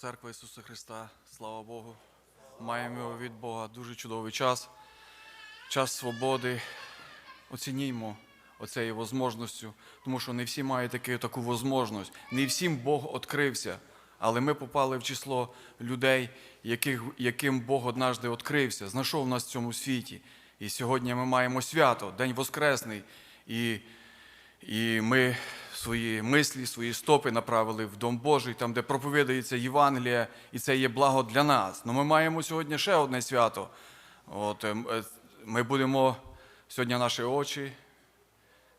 Церква Ісуса Христа, слава Богу. Маємо від Бога дуже чудовий час, час свободи. Оцінімо оцею можливістю, тому що не всі мають таку, таку можливість. Не всім Бог відкрився, але ми попали в число людей, яких, яким Бог однажди відкрився, знайшов нас в цьому світі. І сьогодні ми маємо свято, День Воскресний. І і ми свої мислі, свої стопи направили в Дом Божий, там, де проповідається Євангелія, і це є благо для нас. Ну ми маємо сьогодні ще одне свято. От, ем, е, Ми будемо сьогодні наші очі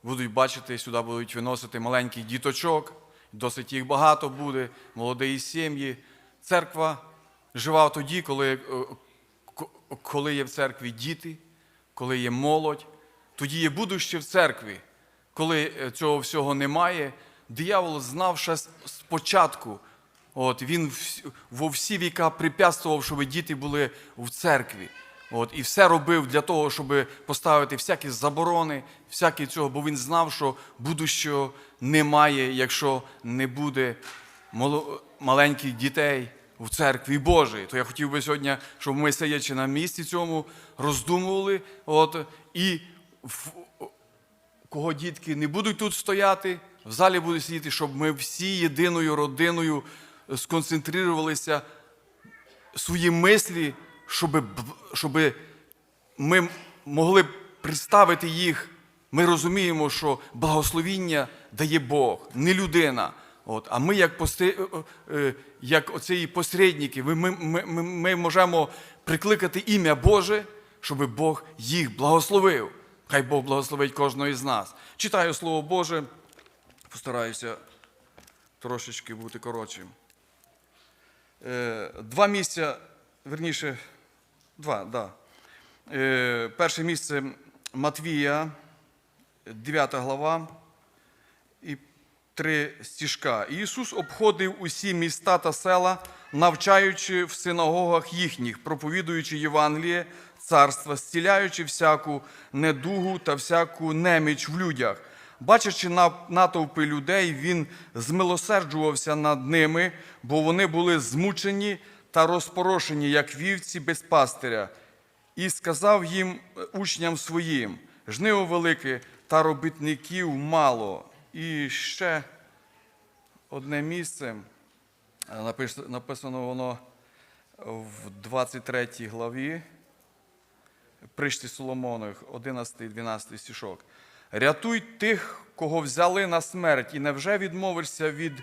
будуть бачити, сюди будуть виносити маленьких діточок, досить їх багато буде, молоді сім'ї. Церква жива тоді, коли, е, коли є в церкві діти, коли є молодь, тоді є будуще в церкві. Коли е, цього всього немає, диявол знав ще спочатку. От, він во всі віка препятствував, щоб діти були в церкві. От, і все робив для того, щоб поставити всякі заборони, всякі цього, бо він знав, що будущого немає, якщо не буде маленьких дітей в церкві Божій. То я хотів би сьогодні, щоб ми, сидячи на місці цьому, роздумували. От, і кого дітки не будуть тут стояти, в залі будуть сидіти, щоб ми всі єдиною родиною сконцентрувалися свої мислі, щоб, щоб ми могли представити їх. Ми розуміємо, що благословіння дає Бог, не людина. От, а ми, як, пости, е, е, як оці посередники, ми, ми, ми- ми можемо прикликати ім'я Боже, щоб Бог їх благословив. Хай Бог благословить кожного із нас. Читаю Слово Боже, постараюся трошечки бути коротшим. Е, Два місця, верніше, два, да. Е, Перше місце Матвія, 9 глава і три стіжка. Ісус обходив усі міста та села, навчаючи в синагогах їхніх, проповідуючи Євангеліє, царства, зціляючи всяку недугу та всяку неміч в людях. Бачачи натовпи людей, він змилосерджувався над ними, бо вони були змучені та розпорошені, як вівці без пастиря. І сказав їм е, учням своїм: жниво велике та робітників мало. І ще одне місце, написано воно в 23 главі, пришті Соломоних, 11-12 стішок. Рятуй тих, кого взяли на смерть, і невже відмовишся від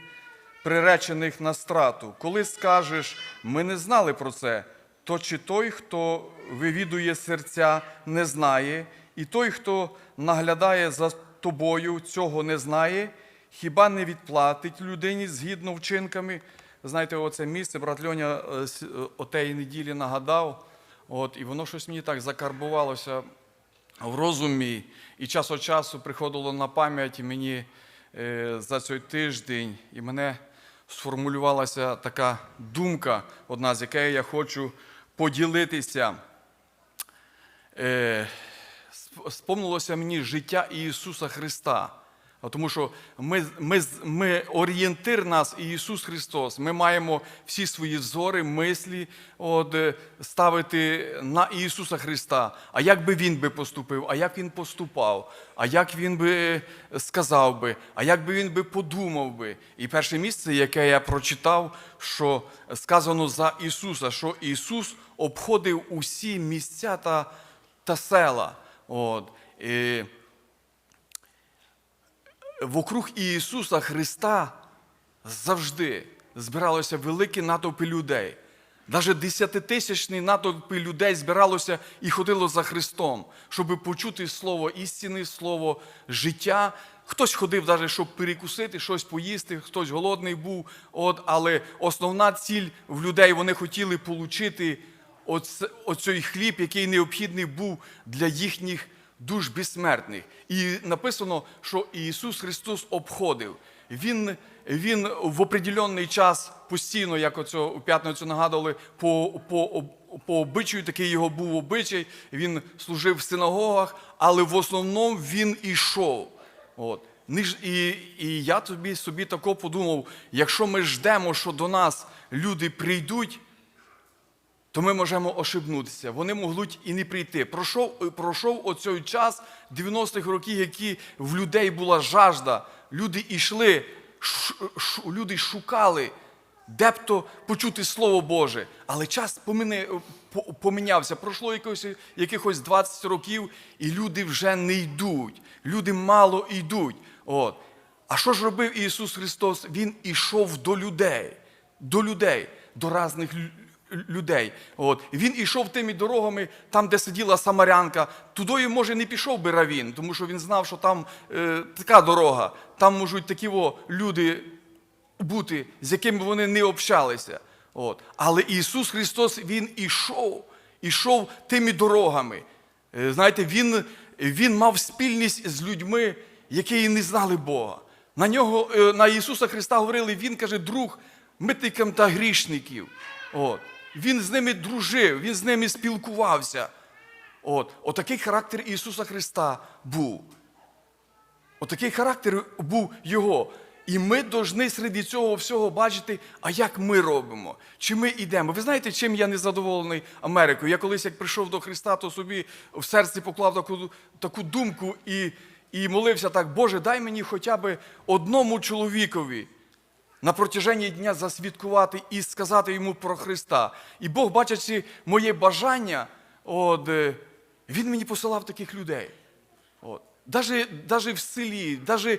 приречених на страту? Коли скажеш, ми не знали про це, то чи той, хто вивідує серця, не знає, і той, хто наглядає за тобою, цього не знає, хіба не відплатить людині згідно вчинками? Знаєте, оце місце брат Льоня е, е, отеї неділі нагадав, от, і воно щось мені так закарбувалося в розумі, і час від часу приходило на пам'ять мені е, за цей тиждень, і мене сформулювалася така думка, одна з якої я хочу поділитися. Сп- Спомнилося мені життя Ісуса Христа. Тому що ми, ми, ми орієнтир нас і Ісус Христос. Ми маємо всі свої взори, мислі от, е, ставити на Ісуса Христа. А як би Він би поступив, а як Він поступав, а як Він би е, сказав би, а як би Він би подумав би. І перше місце, яке я прочитав, що сказано за Ісуса, що Ісус обходив усі місця та, та села. От. І, Вокруг Ісуса Христа завжди збиралося великі натовпи людей. Навіть десятитисячні натовпи людей збиралося і ходило за Христом, щоб почути слово істини, слово життя. Хтось ходив, навіть, щоб перекусити, щось поїсти, хтось голодний був. От, але основна ціль в людей вони хотіли отримати оце- оцей хліб, який необхідний був для їхніх душ безсмертних. І написано, що Ісус Христос обходив. Він, він в определенний час постійно, як оцього у п'ятницю нагадували, по, по, по обичаю, такий його був обичай, він служив в синагогах, але в основному він ішов. От. І, і я тобі собі тако подумав, якщо ми ждемо, що до нас люди прийдуть, то ми можемо ошибнутися. Вони можуть і не прийти. Пройшов, пройшов оцей час 90-х років, які в людей була жажда. Люди йшли, ш, ш, люди шукали, де б то почути Слово Боже. Але час поміни, помінявся. Пройшло якось, якихось 20 років, і люди вже не йдуть. Люди мало йдуть. От. А що ж робив Ісус Христос? Він ішов до людей, до людей, до різних лю- людей. От. Він ішов тими дорогами, там, де сиділа Самарянка. Тудою, може, не пішов би Равін, тому що він знав, що там е, така дорога, там можуть такі о, люди бути, з якими вони не общалися. От. Але Ісус Христос, Він ішов, ішов тими дорогами. Е, Знаєте, Він, він мав спільність з людьми, які не знали Бога. На нього, е, на Ісуса Христа говорили, Він каже, друг митникам та грішників. От. Він з ними дружив, він з ними спілкувався. От. Отакий характер Ісуса Христа був. Отакий характер був його. І ми повинні серед цього всього бачити, а як ми робимо, чи ми йдемо. Ви знаєте, чим я не задоволений Америкою? Я колись, як прийшов до Христа, то собі в серці поклав таку, таку думку і, і молився так, Боже, дай мені хоча б одному чоловікові на протяженні дня засвідкувати і сказати йому про Христа. І Бог, бачачи моє бажання, от, е, Він мені посилав таких людей. От. Даже, даже в селі, даже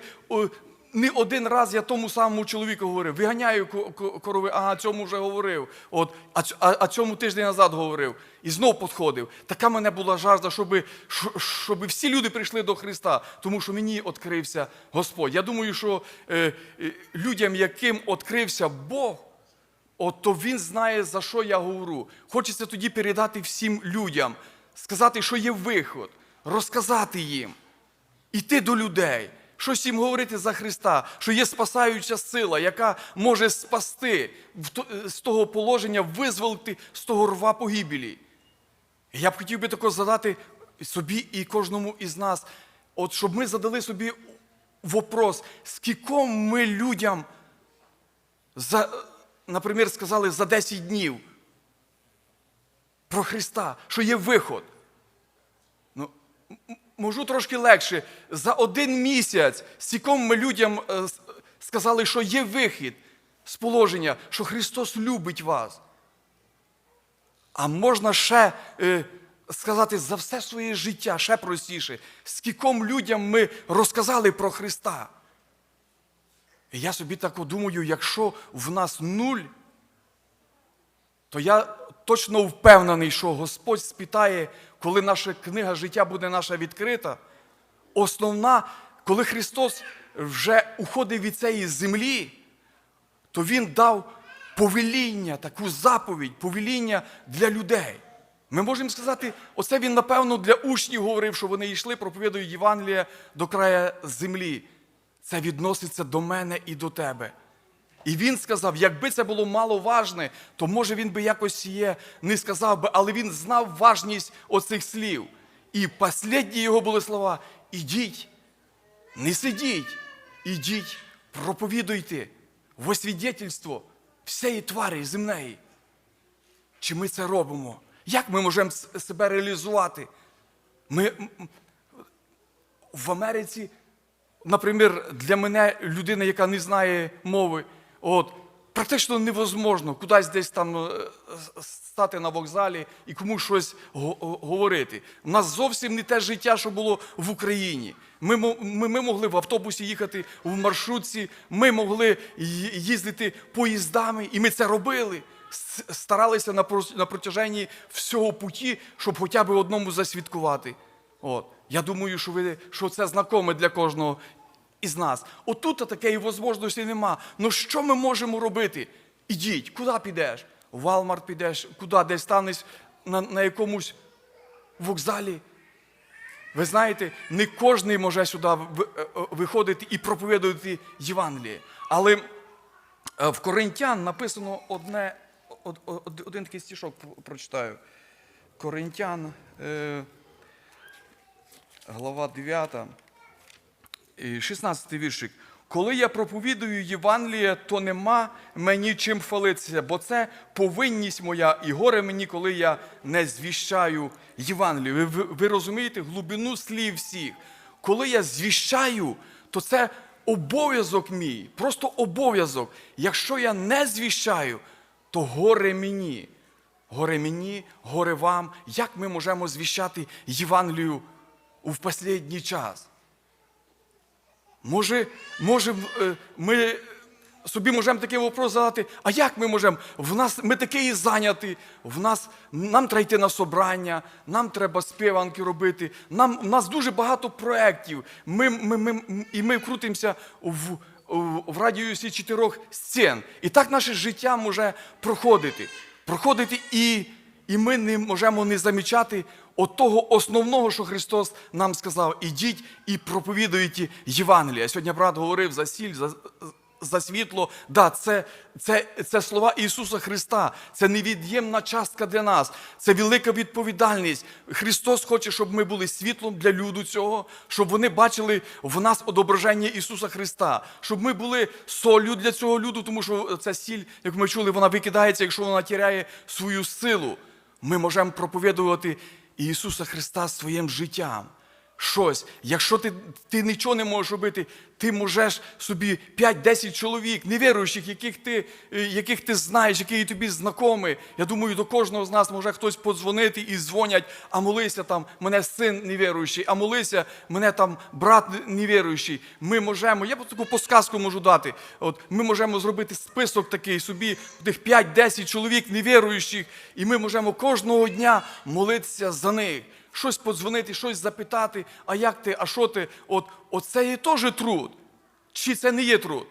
не один раз я тому самому чоловіку говорив, виганяю ко- ко- корови, ага, цьому вже говорив. От, а, а, а цьому тиждень назад говорив. І знов підходив. Така мене була жажда, щоб, щоб всі люди прийшли до Христа, тому що мені відкрився Господь. Я думаю, що е, е, людям, яким відкрився Бог, От то він знає, за що я говорю. Хочеться тоді передати всім людям, сказати, що є виход, розказати їм, іти до людей, щось їм говорити за Христа, що є спасаюча сила, яка може спасти з того положення, визволити з того рва погибелі. Я б хотів би тако задати собі і кожному із нас, от щоб ми задали собі вопрос, скільком ми людям за, наприклад, сказали за 10 днів про Христа, що є виход. Ну, можу трошки легше. За один місяць стіком ми людям е, сказали, що є вихід з положення, що Христос любить вас. А можна ще е, сказати за все своє життя, ще простіше, скільком людям ми розказали про Христа. І я собі так думаю, якщо в нас нуль, то я точно впевнений, що Господь спитає, коли наша книга життя буде наша відкрита. Основна, коли Христос вже уходив від цієї землі, то Він дав повеління, таку заповідь, повеління для людей. Ми можемо сказати, оце він, напевно, для учнів говорив, що вони йшли, проповідують Євангелія до края землі. Це відноситься до мене і до тебе. І він сказав, якби це було мало важне, то може він би якось є не сказав би, але він знав важність оцих слів. І останні його були слова: ідіть, не сидіть, ідіть, проповідуйте во свідетельство всієї твари земної. Чи ми це робимо? Як ми можемо себе реалізувати? Ми в Америці, наприклад, для мене людина, яка не знає мови, от, практично невозможно кудись десь там е, стати на вокзалі і комусь щось го- го- говорити. У нас зовсім не те життя, що було в Україні. Ми, ми, ми могли в автобусі їхати в маршрутці, ми могли їздити поїздами, і ми це робили. Старалися на, на протяженні всього путі, щоб хоча б одному засвідкувати. От. Я думаю, що, ви, що це знакоме для кожного із нас. Отут такої можливості нема. Ну що ми можемо робити? Ідіть, куди підеш? В Walmart підеш, куди десь станеш на, на якомусь вокзалі. Ви знаєте, не кожен може сюди е, виходити і проповідувати Євангеліє. Але е, в Коринтян написано одне, од- од- один такий стішок прочитаю. Коринтян, е, глава 9, і 16 віршик. Коли я проповідую Євангеліє, то нема мені чим хвалитися, бо це повинність моя, і горе мені, коли я не звіщаю Євангелію. Ви, ви, ви розумієте глибину слів всіх. Коли я звіщаю, то це обов'язок мій, просто обов'язок. Якщо я не звіщаю, то горе мені. Горе мені, горе вам. Як ми можемо звіщати Євангелію у останній час? Може, може, е, ми собі можемо такий вопрос задати, а як ми можемо? В нас ми такі зайняті, в нас нам треба йти на собрання, нам треба співанки робити. Нам у нас дуже багато проєктів. Ми, ми, ми, і ми крутимося в, в, в радіусі чотирьох стін. І так наше життя може проходити. Проходити і, і ми не можемо не замічати от того основного, що Христос нам сказав: ідіть і проповідуйте Євангелія. Сьогодні брат говорив за сіль, за, за світло. Да, це, це, це слова Ісуса Христа, це невід'ємна частка для нас, це велика відповідальність. Христос хоче, щоб ми були світлом для люду цього, щоб вони бачили в нас одображення Ісуса Христа, щоб ми були солью для цього люду, тому що ця сіль, як ми чули, вона викидається, якщо вона тіряє свою силу. Ми можемо проповідувати Ісуса Христа своїм життям. Щось, якщо ти, ти нічого не можеш робити, ти можеш собі 5-10 чоловік, невіруючих, яких ти, е, яких ти знаєш, які тобі знайомі. Я думаю, до кожного з нас може хтось подзвонити і дзвонять, а молися там, мене син невіруючий, а молися, мене там брат невіруючий. Ми можемо, я таку посказку можу дати. От ми можемо зробити список такий собі, тих 5-10 чоловік невіруючих, і ми можемо кожного дня молитися за них щось подзвонити, щось запитати, а як ти, а що ти? От, Оце є теж труд. Чи це не є труд?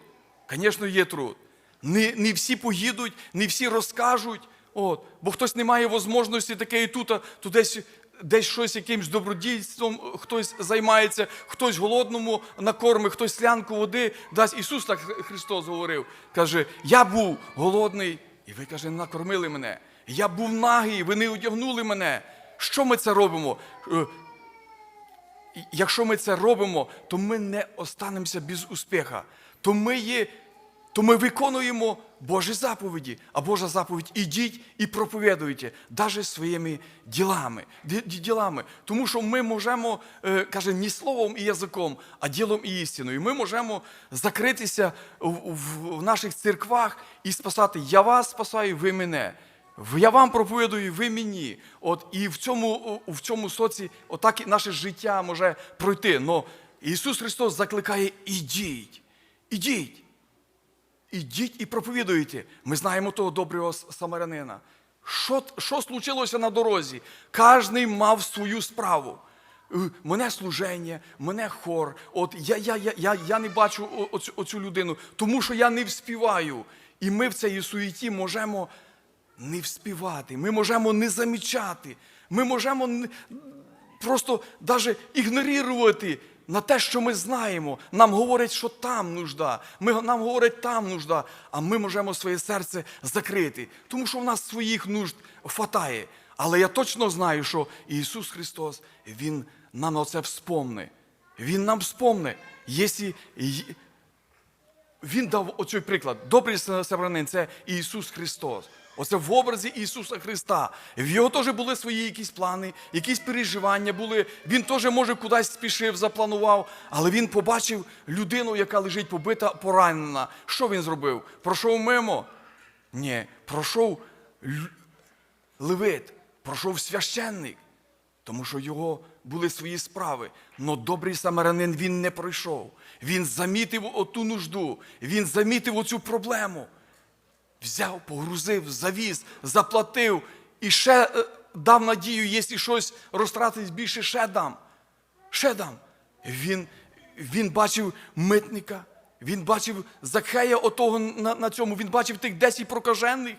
Звісно, є труд. Не, не всі поїдуть, не всі розкажуть. От, Бо хтось не має можливості таке і тут, то десь, десь щось якимось добродійством хтось займається, хтось голодному накормить, хтось слянку води дасть. Ісус так Христос говорив. Каже, я був голодний, і ви каже, накормили мене. Я був нагий, ви не одягнули мене. Що ми це робимо? Е, Якщо ми це робимо, то ми не останемося без успіха. То ми є, то ми виконуємо Божі заповіді. А Божа заповідь ідіть і проповідуйте, навіть своїми ділами. ділами. Тому що ми можемо, е, каже, не словом і язиком, а ділом і істиною. Ми можемо закритися в, наших церквах і спасати. Я вас спасаю, ви мене. Я вам проповідую, ви мені. От і в цьому, в цьому соці отак і наше життя може пройти. Но Ісус Христос закликає: ідіть, ідіть, ідіть і проповідуйте. Ми знаємо того доброго самарянина. Що, що случилося на дорозі? Кожний мав свою справу. Е, Мене служення, мене хор. От я, я, я, я, я не бачу оцю, оцю людину, тому що я не вспіваю. І ми в цій суєті можемо не вспівати, ми можемо не замічати, ми можемо просто навіть ігнорувати на те, що ми знаємо. Нам говорять, що там нужда, нам говорять, там нужда, а ми можемо своє серце закрити, тому що в нас своїх нужд хватає. Але я точно знаю, що Ісус Христос, Він нам на це. Він нам вспомне, якщо він дав оцей приклад. Добрий севранин це Ісус Христос. Оце в образі Ісуса Христа. В його теж були свої якісь плани, якісь переживання були. Він теж, може, кудись спішив, запланував, але він побачив людину, яка лежить побита, поранена. Що він зробив? Пройшов мимо? Ні, пройшов левит, пройшов священник, тому що його були свої справи. Но добрий самарянин він не пройшов. Він замітив оту нужду, він замітив оцю проблему. Взяв, погрузив, завіз, заплатив і ще е, дав надію, якщо щось розтратить більше, ще дам. Ще дам. Він, він бачив митника, він бачив Закхея отого на, на цьому, він бачив тих 10 прокажених,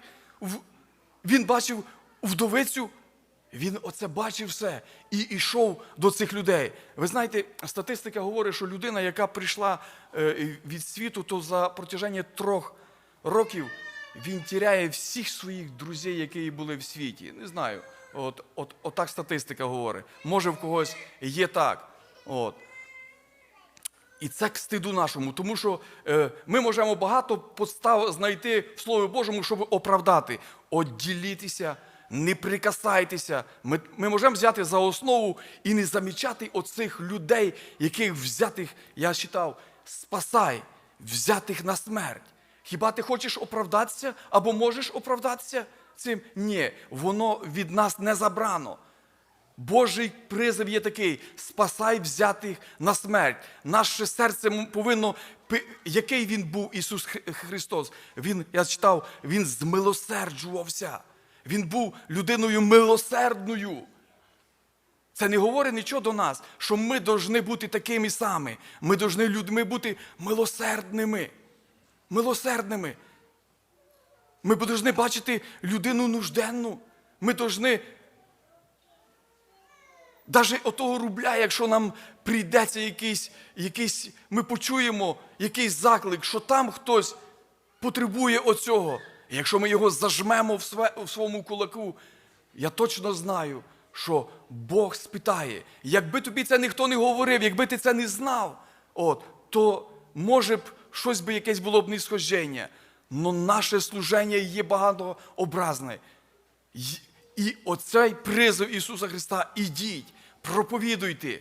він бачив вдовицю. Він оце бачив все і йшов до цих людей. Ви знаєте, статистика говорить, що людина, яка прийшла е, від світу, то за протяження трьох років він тіряє всіх своїх друзів, які були в світі. Не знаю. От, от, от так статистика говорить. Може, в когось є так. От. І це к стиду нашому, тому що е, ми можемо багато подстав знайти в Слові Божому, щоб оправдати. Одділітися, не прикасайтеся. Ми, ми можемо взяти за основу і не замічати оцих людей, яких взятих, я читав, спасай, взятих на смерть. Хіба ти хочеш оправдатися або можеш оправдатися цим? Ні, воно від нас не забрано. Божий призив є такий: спасай взятих на смерть. Наше серце повинно, який він був Ісус Христос. Він, я читав, Він змилосерджувався. Він був людиною милосердною. Це не говорить нічого до нас, що ми повинні бути такими самими. Ми повинні людьми бути милосердними. Милосердними. Ми повинні бачити людину нужденну. Ми повинні Даже отого рубля, якщо нам прийдеться якийсь, якийсь, ми почуємо якийсь заклик, що там хтось потребує оцього. І якщо ми його зажмемо в, све, в своєму кулаку, я точно знаю, що Бог спитає. Якби тобі це ніхто не говорив, якби ти це не знав, от, то може б щось би якесь було б несхождення. Но наше служення є багатообразне. І оцей призов Ісуса Христа ідіть, проповідуйте,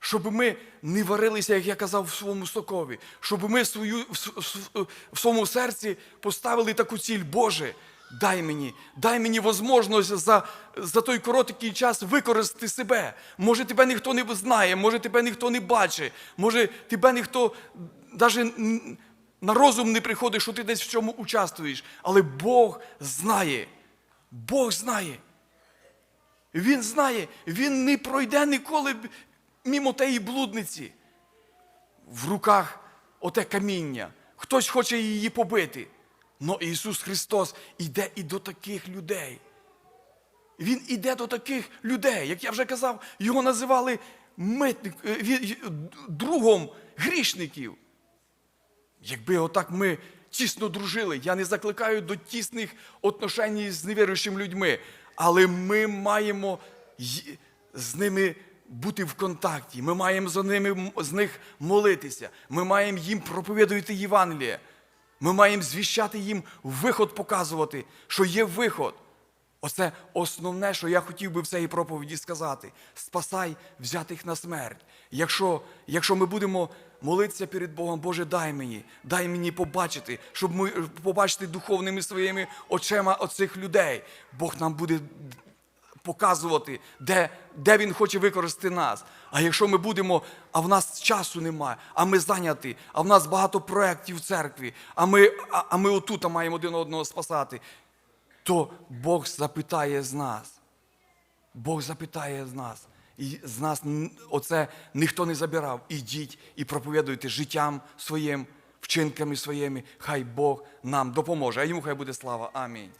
щоб ми не варилися, як я казав, в своєму сокові, щоб ми свою, в своєму серці поставили таку ціль, Боже, дай мені, дай мені можливість за, за той короткий час використати себе. Може, тебе ніхто не знає, може, тебе ніхто не бачить, може, тебе ніхто навіть на розум не приходить, що ти десь в чому участвуєш. Але Бог знає. Бог знає. Він знає, він не пройде ніколи мімо тієї блудниці. В руках оте каміння. Хтось хоче її побити. Но Ісус Христос іде і до таких людей. Він іде до таких людей. Як я вже казав, його називали митник, е, другом грішників. Якби отак ми тісно дружили, я не закликаю до тісних отношень з невіруючими людьми, але ми маємо з ними бути в контакті. Ми маємо за ними з них молитися. Ми маємо їм проповідувати Євангеліє. Ми маємо звіщати їм виход показувати, що є виход. Оце основне, що я хотів би в цій проповіді сказати. Спасай взятих на смерть. Якщо, якщо ми будемо молитися перед Богом, Боже, дай мені, дай мені побачити, щоб ми побачити духовними своїми очима оцих людей. Бог нам буде показувати, де, де Він хоче використати нас. А якщо ми будемо, а в нас часу немає, а ми зайняті, а в нас багато проєктів в церкві, а ми, а, а ми отут маємо один одного спасати, то Бог запитає з нас. Бог запитає з нас. І з нас оце ніхто не забирав. Ідіть і проповідуйте життям своїм, вчинками своїми. Хай Бог нам допоможе. А йому хай буде слава. Амінь.